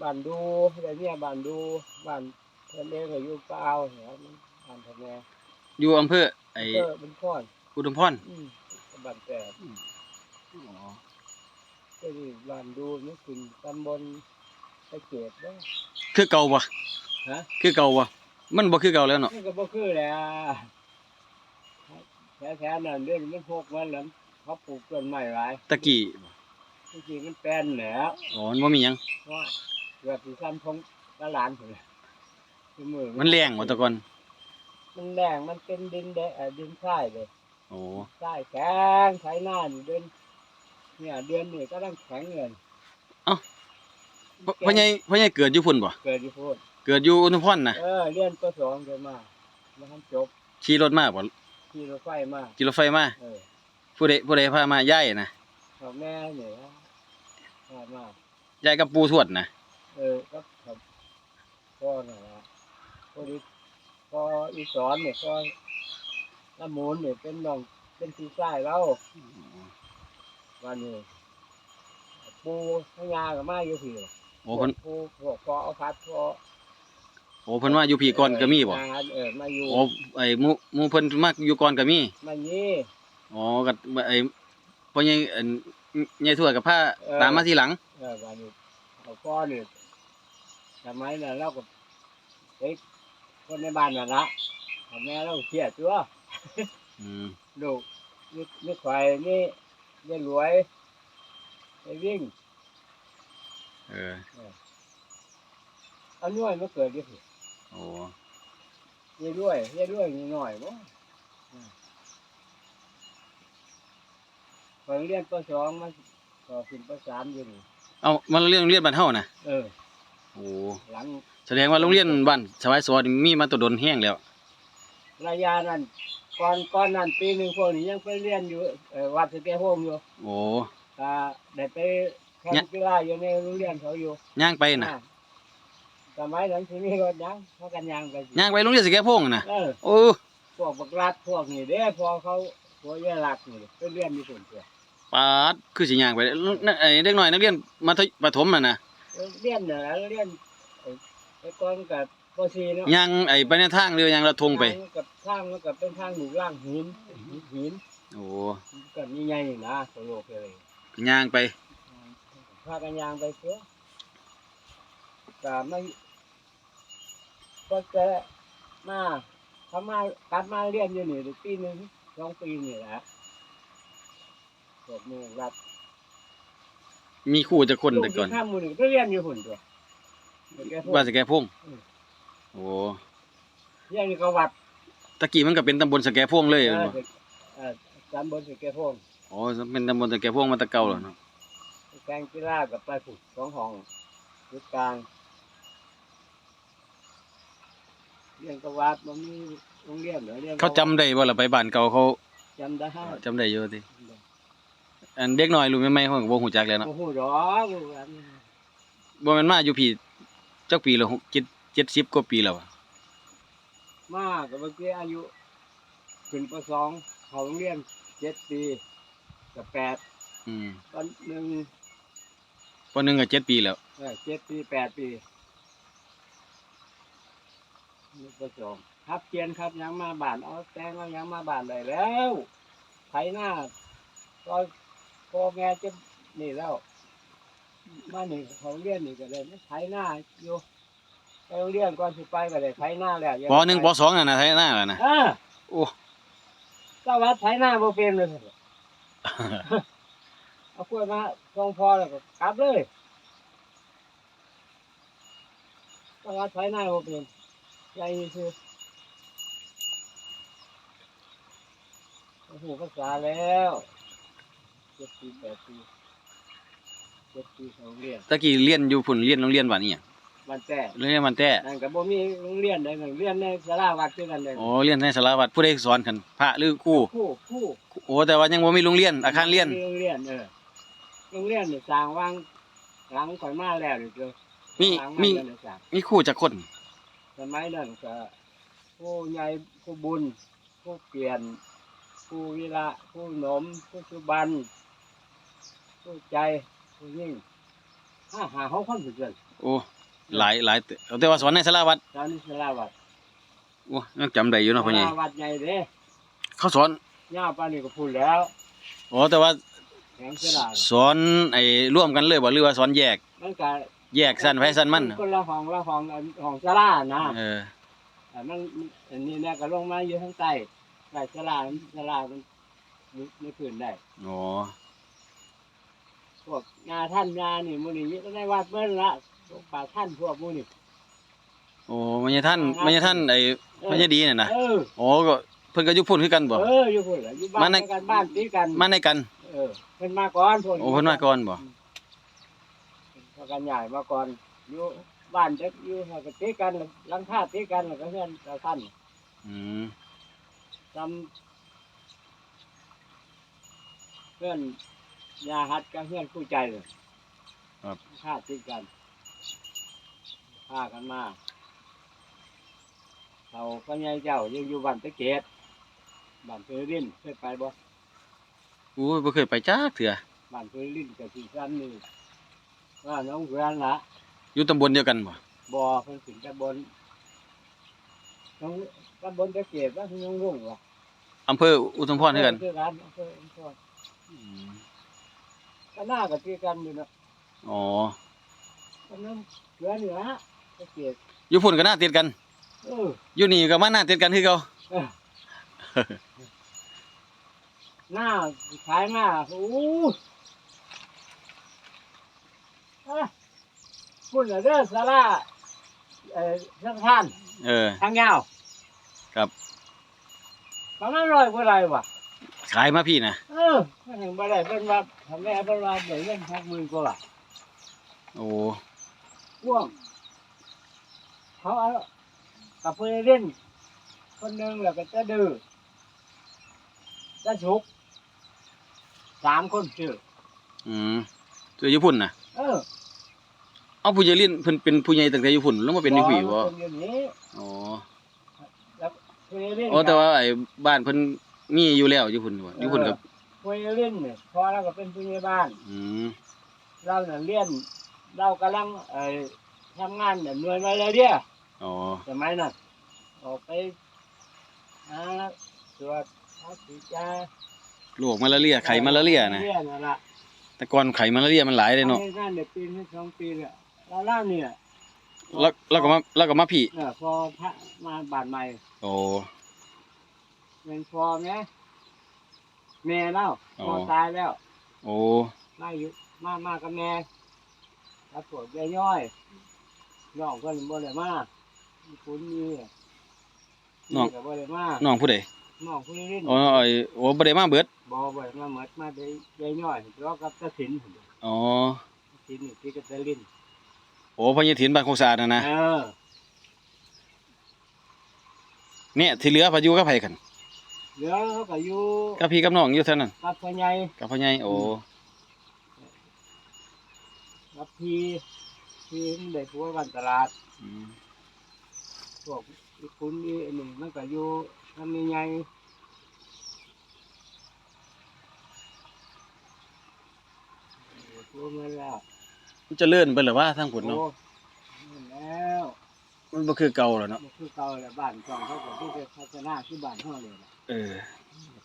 บ้านดูแต่เนี่ยบ้านดูบ้านเพิ่นเองก็อยู่เปล่าเหรอมันบ้านทำไงอยู่อำเภอไอ้เออมันพ่อนอุดมพรอืมบ้านแต่อ๋อก็นี่บ้านดูนี่ขึ้นตำบลตะเกียบเด้อคือเก่าบ่ฮะคือเก่าบ่มันบ่คือเก่าแล้วเนาะมันก็บ่คือแหล้วแท้ๆนั่นเรื่องมันพกมันแล้วเขาปลูกต้นไม้หลายตะกี้บ่จริงๆมันแป้นแหล้วอ๋อมันบ่มีหยังว่า เกือบสิซ้ำของละหลานพุ่นน่ะคือมือมันแรงบ่แตะก่อนมันแรงมันเป็นดินแดงเอ่อดินทรายเลยโอ้ทรายแข็งไถหน้านี่เดือนเนี่ยเดือนนี่ก็ต้องแข็งเงินพ่อพ่อใหญ่พ่อใหญ่เกิดอยู่พุ่นบ่เกิดอยู่พูดเกิดอยู่อุดมพรน่ะเออเรียนปสองเกิดมาแล้วทำจบขี่รถมาบ่ขี่รถไฟมาขี่รถไฟมาเออ ผู้ใดผู้ใดพามาย้ายน่ะพ่อแม่เนี่ยพามาย้ายกับปู่ทวดน่ะ เออก็ครับพ่อน่ะนะพอดีพออีสอนเนี่ยก็ละมูลเนี่ยเป็นน้องเป็นพี่ชายเราวันนี้ปูพญากับมาอยู่พี่โอ้เพิ่นปูพวกพอเอาพัดพอโอ้เพิ่นว่าอยู่พี่ก่อนก็มีบ่งานเออมาอยู่โอ้ไอ้หมู่หมู่เพิ่นมาอยู่ก่อนก็มีมานี่อ๋อก็ไอ้พ่อใหญ่อันใหญ่ทวดกับพาเออตามมาทีหลังเออวันนี้เอาพ่อเนี่ย สมัยนั้นเราก็เด็กคนในบ้านน่ะละพ่อแม่เราเครียดตัวอืมลูกนี่นี่ไฟนี่นี่รวยไปวิ่งเออ เอาหน่วยมาเกิดดิสิโอ้ยายรวยยายรวยนี่หน่อยบ่พอเรียนปสองมันก็ขึ้นปสามอยู่นี่เอามันโรงเรียนโรงเรียนบ้านเฮาน่ะเออ โอ้หลังแสดงว่าโรงเรียนบ้านสวายสวนี่มีมาแตัวดนแห้งแล้ว ระยะนั้นก่อนก่อนนั้นปีหนึ่งพวกนี้ยังไปเรียนอยู่เอ่อวัดสแกโฮมอยู่โอ้อ่าได้ไปแข่งกีฬาอยู่ในโรงเรียนเขาอยู่ย่างไปน่ะอ่าสมัยนั้นที่นี่รถยังเขากันยางไปสิย่างไปโรงเรียนสแกพงน่ะเออโอ้พวกบักรัดพวกนี้เด้พอเขาพวกยายรักนี่ไปเรียนมีส่วนตัวปาดคือสิย่างไปนั่นไอ้เด็กน้อยนักเรียนมัธยประถมน่ะนะ เรียนเหนือเรียนไอ้ไอ้ก้อนกับปซีเนาะย่างไอ้ไปในทางเรือย่างละทงไป ทางกับทางมันกับเป็นทางหมู่ล่างหินหินโอ้กับนี่ใหญ่ๆนะตัวโลกเลยย่างไปพากันยางไปเสียแต่ไม่ก็จะมาทำมากลับมาเรียนอยู่นี่ได้ปีหนึ่งสองปีนี่แหละพวกมือรัด มีครู่จะคนแต่ก่อนข้ามมือหนึ่งก็เรียนอยู่หุ่นตัวเดี๋ยวแกพูดบ้านสแกพงอืมโอ้เรียนอยู่กับวัดตะกี้มันก็เป็นตำบลสแกพงเลยเอแม่นอบ่เออจำบนสิแกพงโอ้เป็นตำบลสแกพงมาแตะเก่าแล้วเนาะแกงกีฬากับไปผูกสองห้องยุดกลางเรียนกับวัดมันมีโรงเรียนเหรอเรียนกับเขาจำได้บ่ล่ะไปบ้านเก่าเขาจำได้จำได้อยู่ติ อันเด็กน้อยรู้ใหม่ๆเขาก็บ่ฮู้จักแล้วเนาะโอ้โหดอกอันบ่แม่นมาอยู่พี่จักปีแล้ว7 70กว่าปีแล้วอะมากกับเมื่อกี้อายุขึ้นปสองเขาโรงเรียนเจ็ดปีกับแปดอืมตอนหนึ่งปหนึงก็7ปีแล้ว เออเจ็ดปีแปดปีนี่ปสองครับเกียนครับยังมาบ้านเอาแตงเอายังมาบ้านได้แล้วไถหน้าก็ พ่อแม่จะนี่แล้วมาหนึ่งเขาเรียนนี่ก็เลยไถหน้าอยู่ไปโรงเรียนก่อนสิไปก็เลยไถหน้าแล้วยังปหนึ่งปสองน่ะนะไทยหน้าแล้วนะอ่าโอ้ก็ว่าไถหน้าบ่เป็นเลยเอากล้วยมาส่งพอแล้วก็กลับเลยก็ว่าไถหน้าบ่เป็นใจคือโอ้โหภาษาแล้ว เจ็ดปีแปดปีเจ็ดปีของเรียนตะกี้เรียนอยู่พุ่นเรียนโรงเรียนบ้านอีหยังมันแต่โรงเรียนมันแต่นั่นก็บ่มีโรงเรียนใดหนึ่งเรียนในสาราวัดคือกันเลยโอ้เรียนในสารวัตรผู้ใดสอนกันพระหรือครูคู่คู่โอ้แต่ว่ายังบ่มีโรงเรียนอาคารเรียนโรงเรียนเออโรงเรียนนี่สร้างวางหลังข่อยมาแล้วนี่เด้อมีหลังมีเดือนละสามมีครูจักคนสมัยนั้นก็ผู้ใหญ่ผู้บุญผู้เปลี่ยนผู้วิระผู้หนมผู้สุบัน ผู้ใจผู้ยิ่งทห้าหาหกคนเพื่อนโอ้หลายหลายเตเอาแต่ว่าสอนในสาราวัดตอนนี้สลาวัดโอ้ยังจำได้อยู่เนาะพ่อใหญ่สลาวัดใหญ่เด้เขาสอนย่าป้านนี่ก็พูดแล้วอ๋อแต่ว่าแข็งสลาสอนไอ้ร่วมกันเลยบ่หรือว่าสอนแยก มันก็แยกสั้นไผสั้นมันคนละห้องละห้องอันห้องสลานะเออแต่มันอันนี้เนี่ยก็ลงมาอยู่ข้างใต้ใต้สลาสลามันไม่ขึ้นได้ อ๋อ พวกงาท่านงานี่มูนี่ก็ได้วัดเบิ้ลละพวกป่าท่านพวกมูนี่ โอ้มันยท่านมันยท่านไอ้มันยดีน่ะนะเออ โอ้ก็เพิ่นก็อยู่พุ่นคือกันบ่ เอออยู่พุ่นล่ะอยู่บ้ามานในเดียวกันบ้านตีกันมาในกันเออเพิ่นมาก่อนพวกโอ้เพิ่นมาก่อนบ่พากันใหญ่มาก่อนอยู่บ้านเด็กอยู่แล้วก็ตีกันหลังคาตีกันแล้วก็เพื่อนตาท่านอืมทำเพื่อน ยาฮัดกับเพื่อนคู่ใจเลยครับ ฆ่าตีกันฆ่ากันมาเขาก็ยายเจ้ายังอยู่บ้านตะเกียบบ้านเพอรินเคยไปบ่โอ้ยบ่เคยไปจักเถื่อบ้านเพอรินกับสีซ้ำนี่ว่าน้องเพื่อนละอยู่ตำบลเดียวกันบ่บ่อเพิ่นขึ้นตะบนน้องตะบนตะเกียบว่าคือน้องรุ่งวะอำเภออุทุมพรคือกัน คือกันอำเภออุทุมพรอืม ก็น่ากับตีกันอยู่เนาะอ๋อก็น้องเพื่อนนี่ละตะเกียบอยู่พุ่นก็น่าติดกัน เอออยู่นี่ก็มาน่าติดกันคือเก่าหน้าขายมาโอ้อะพุ่นน่ะเด้อสาราเอ่อสังท่านเออ ทางยาวครับ ประมาณร้อยกว่าไรวะ ขายมาพี่นะเออไม่ถึงบ่ได้เป็นว่าทำแม่เป็นว่าได้เงินหกหมื่นกว่าบาทโอ้พ่วงเขาเอากับเพื่อนเล่น คนหนึ่งแล้วก็จะดื้อจะฉุกสามคนชื่ออืมเจออยู่พุ่นน่ะเออเอาผู้ใหญ่ลิ้นเพิ่นเป็นผู้ใหญ่ตั้งแต่อยู่พุ่นแล้วมาเป็นอยู่พี่บ่เป็นอย่างนี้อ๋อเพื่อนเล่นอ๋อแต่ว่าไอ้บ้านเพิ่น มีอยู่แล้วอยู่พุ่นบ่อยู่พุ่นกับเพื่อนเล่นเนี่ยพอเราก็เป็นผู้ใหญ่บ้าน อืมเราเนี่ยเรียนเรากำลังเอ่อทำงานเนี่ยหน่วยมาเลยเดียอ๋อสมัยนั้นออกไปหาตรวจหาฉีดยาโรคมาลาเรียไข้มาลาเรียนะเรียนั่นล่ะแต่ก่อนไข้มาลาเรียมันหลายเลยเนาะทำงานเด็กปีนี้สองปีแล้วเราเล่าเนี่ยแล้วแล้วก็มาแล้วก็มาพี่เออพอพระมาบาดใหม่โอ้ เป็นพอไหมแม่เล่าอ๋อพอตายแล้วโอ้มาอยู่มามากับแม่รับปวดย่อยๆน้องก็บ่ได้มาคุณนี่น้องก็บ่ได้มาน้องผู้ใดน้องผู้นี้อ๋อไอ้โอ้บ่ได้มาเบิดบ่บ่ได้มาหมดมาได้ย่อยๆรอกับตะสินอ๋อสินนี่ที่กระตะลินโอ้พญาถินบ้านโคกสะอาดน่ะนะเออเนี่ยที่เหลือพายุกับไผกัน เหลือเขาก็อยู่กับพี่กับน้องอยู่เท่านั้นกับพ่อใหญ่กับพ่อใหญ่โอ้กับพี่พี่มันได้ผัวบ้านตลาดอืมพวกอีคุณนี่อันนี้มันก็อยู่ทำยังไงตัวเงินแล้วมันเจะเลื่อนไปหรือว่าทางผุนเนาะโอ้เงินแล้วมันบ่คือเก่าแล้วเนาะมันคือเก่าแล้วบ้านช่องเขาก็ที่จะพัฒนาคือบ้านห้องเลยล่ะ เออ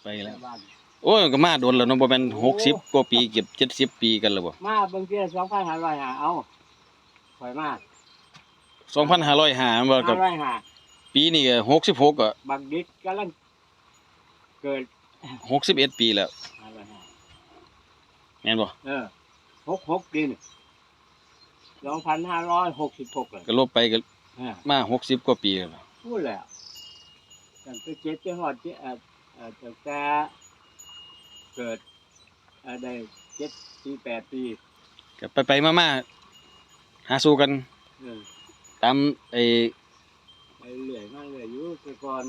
ไปแล้วบ้านโอ้ยก็มาโดนแล้วเนาะบ่แม่น60กว่าปีเกือบ70 ปีกันแล้วบ่มาเบิ่งเที่สองพันห้าร้อยหาเอาข่อยมา2505บ่กับห้าร้อยหาปีนี้ก็66ก็บักดิกกำลังเกิด61ปีแล้วห้าร้อยหาแม่นบ่เออหกหกดินสองพันห้าร้อยหกสิบหกเลยก็ลบไปก็เออมา60กว่าปีแล้วพูดแล้ว ตั้งแต่เจ็ดจังหวัดเจ็ดเอ่อเอ่อตั้งแต่เกิดเอ่อได้เจ็ดปีแปดปีก็ไปไปๆมาๆหาสู้กันเออตามไอ้ไปเรื่อยมาเรื่อยอยู่แต่ก่อน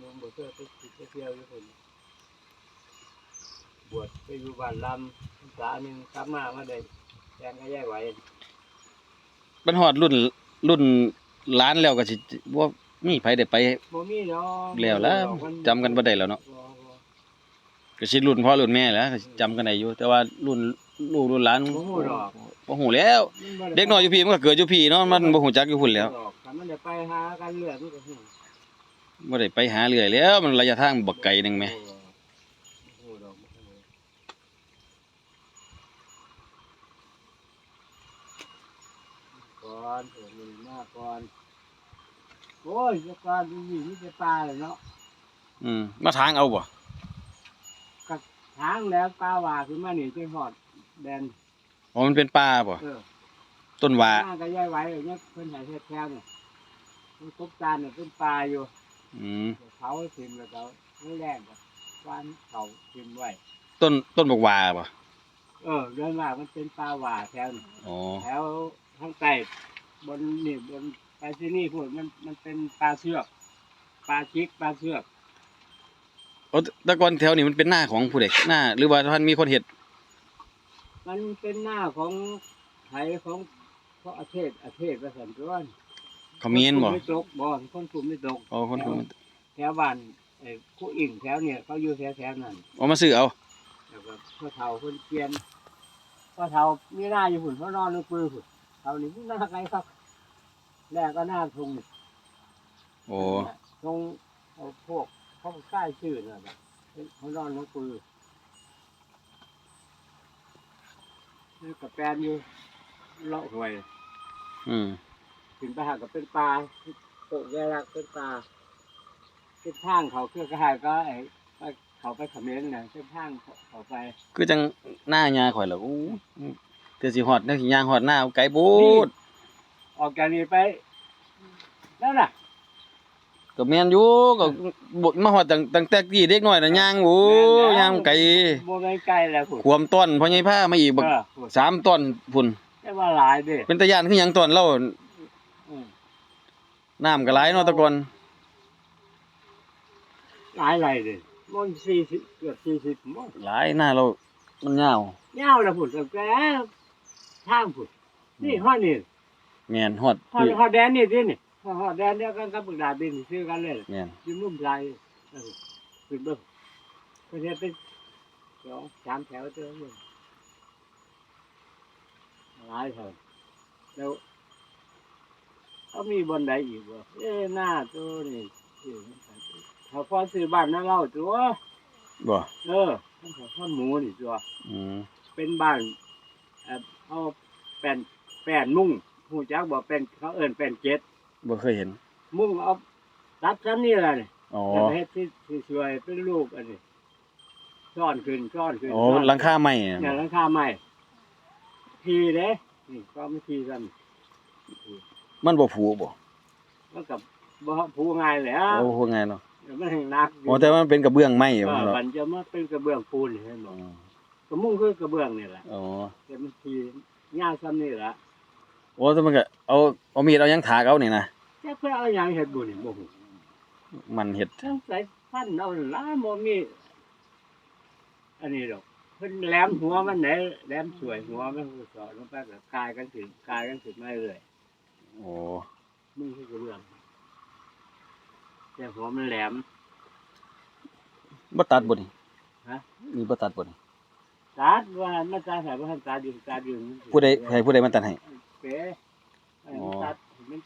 มองบ่เชื่อไปไปเที่ยวอยู่คนบวชไปอยู่บ้านลำพรรษาหนึ่งกลับมามาได้แทงก็แย่ไหวมันฮอดรุ่นรุ่นหล้านแล้วก็สิบ่ มีไผได้ไปบ่มีดอกแล้วล่ะจำกันบ่ได้แล้วเนาะบ่บ่ก็สิรุ่นพ่อรุ่นแม่แหล้วก็สิจำกันได้อยู่ แต่ว่ารุ่นลูกรุ่นหลานบ่ฮู้ดอกบ่ฮู้แล้ว เด็กน้อยอยู่พี่มันก็เกิดอยู่พี่เนาะมันบ่ฮู้จักอยู่พุ่นแล้วถ้ามันจะไปหากันเรื่อยมันก็ฮู้บ่ได้ไปหาเรื่อยแล้ว มันระยะทางบักไกลหนึงแหมโอ้ดอกบ่ฮู้ก่อนโอ้ยมาก่อน โอ้ยจะก่อนนี่นี่จะปลาเลยเนาะอืมมาทางเอาบ่ทางแล้วปลาว่าขึ้นมานี่จนฮอดแดนอ๋อมันเป็นป่าบ่เออต้นว่าหน้าก็ย้ายไว้อย่างเงี้ยเพิ่นให้เฮ็ดแถวเนี่ยมันกบตาลเนี่ยเป็นปลาอยู่อืมเขาทิมแล้วก็ไม่แรงก็วานเขาทิมไว้ต้นต้นบักว่าบ่เออเดินมามันเป็นปลาหว่าแถวนี่อ๋อแถวทางใต้บนนี่บน ไปที่นี่พูดมันมันเป็นปลาเชือกปลาชิกปลาเชือกโอ้แต่ก่อนแถวนี้มันเป็นหน้าของผู้ใดหน้า หรือว่าท่านมีคนเฮ็ดมันเป็นหน้าของไทยของเพราะอาเทศอาเทศประสันตัวเขามีนบ่คนกลุ่ไม่ตกบ่คนกลุ่มไม่ตกอ๋อคนคนแถวบ้านไอ้คู่อิ่งแถวเนี่ยเขาอยู่แถวแถวนั้นเอามาซื้อเอาแล้วก็พ่อเฒ่าคนเปลี่ยนพ่อเฒ่ามีหน้าอยู่หุ่นพ่อนอนในปืนหุ่นเฒ่านี่มีหน้าไกลครับ แรกก็หน้าทงนี่โอ้ทงเอาพวกเขาใกล้ชื่อน่ะแบบเขานอนในปืนนี่กับแปลนอยู่เลาะหวย อืมถึงไปหากับเป็นปลาโตกแยรักเป็นปลาเส้นทางเขาเครือกระหายก็ไอ้ไปเขาไปเขมรน่ะเส้นทางเขาไป คือจังหน้าหญ้าข่อยล่ะโอ้เดี๋ยวสิฮอดเดี๋ยวสิย่างฮอดหน้าไกลโพด ออกจากนี้ไปนั่นน่ะก็แม่นอยู่ก็บ่มาฮอดตั้งตั้งแต่กี้เด็กน้อยน่ะย่างโอ้ย่างไกลโมไม่ไกลแล้วคุณความต้นพ่อใหญ่พามาอีกบักเออคุณสามต้นพุ่นแต่ว่าหลายเด้เป็นตะยานคือหยังต้นเราอืมน้ำก็หลายเนาะแตะก่อนหลายไรเด้มันสี่สิบเกือบสี่สิบมั้งหลายหน้าเรา มันยาวยาวแล้วพุ่นแต่แกทางพุ่นนี่ห้อนี่ แม่นฮอดห้อห้อแดนนี่ที่นี่ห้อแดนเดียวกันกับบึกดาบินซื้อกันเลยแม่นยืมนุ่มใจเออขึ้นเบิ่งเพื่อนเฮ็ดเป็นสองสามแถวเจอเลยหลายเถอะแล้วเขามีบนใดอีกบ่เอ้หน้าตัวนี่ชื่อมันกันเขาพอซื้อบ้านนั่นเล่าตัวบ่เออมันเขาข้าวหมูนี่ตัวอืมเป็นบ้านเอ่อเอาแป้นแป้นมุ้ง หูจักบอกเป็นเขาเอิ้นแป้นเจ็ดบ่เคยเห็น มุ้งเอาตัดชั้นนี่แหละนี่อ๋อ แล้วก็เฮ็ดที่ที่สวยเป็นรูปอันนี้ซ่อนขึ้นซ่อนขึ้นโอ้ซ่อนหลังคาใหม่เนี่ยหลังคาใหม่ทีเด้นี่ก็ไม่ทีกันมันบ่ผูบ่มันกับบ่ผูง่ายแหล้วโอ้โหไงเนาะมันแห่งหนักยู่โอ้แต่ว่ามันเป็นกระเบื้องไม้เอบ่อเนาะมันจะมาเป็นกระเบื้องปูนนี่เห็นบ่อ๋อกระมุ้งคือกระเบื้องนี่แหละอ๋อแต่มันทียาวซ้ำนี่แหละ โอ้แต่มันก็เอาเอามีดเอาหยังถากเอานี่นะจักเพื่อเอาหยังเฮ็ดบุญนี่บ่ฮู้มันเฮ็ดทั้งสายพันธุ์เอาหลายบ่มี อันนี้ดอกเพิ่นแหลมหัวมันไหนแหลมสวยหัวมันสอดลงไปแบบกายกันถึงกายกันถึงมาเรื่อยโอ้มึงคือกระเบื้องแต่หัวมันแหลม บ่ตัดบ่นี่ฮะนี่บ่ตัดบ่นี่ตัดว่ามันตัดให้บ่ทันตัดอยู่ตัดอยู่ผู้ใดให้ผู้ใดมาตัดให้ เป๋ไอ้อ๋อมันตัดมัน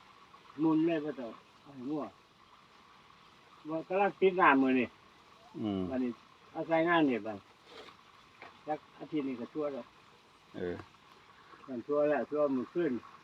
มุนเลยบ่ต้องเอาให้มั่วว่ากำลังติดงานมื้อนี่อืมวันนี้อาศัยงานนี่บัดจักอาทิตย์นี้ก็ทั่วแล้วเออมันทั่วแล้วทั่วมื้อขึ้น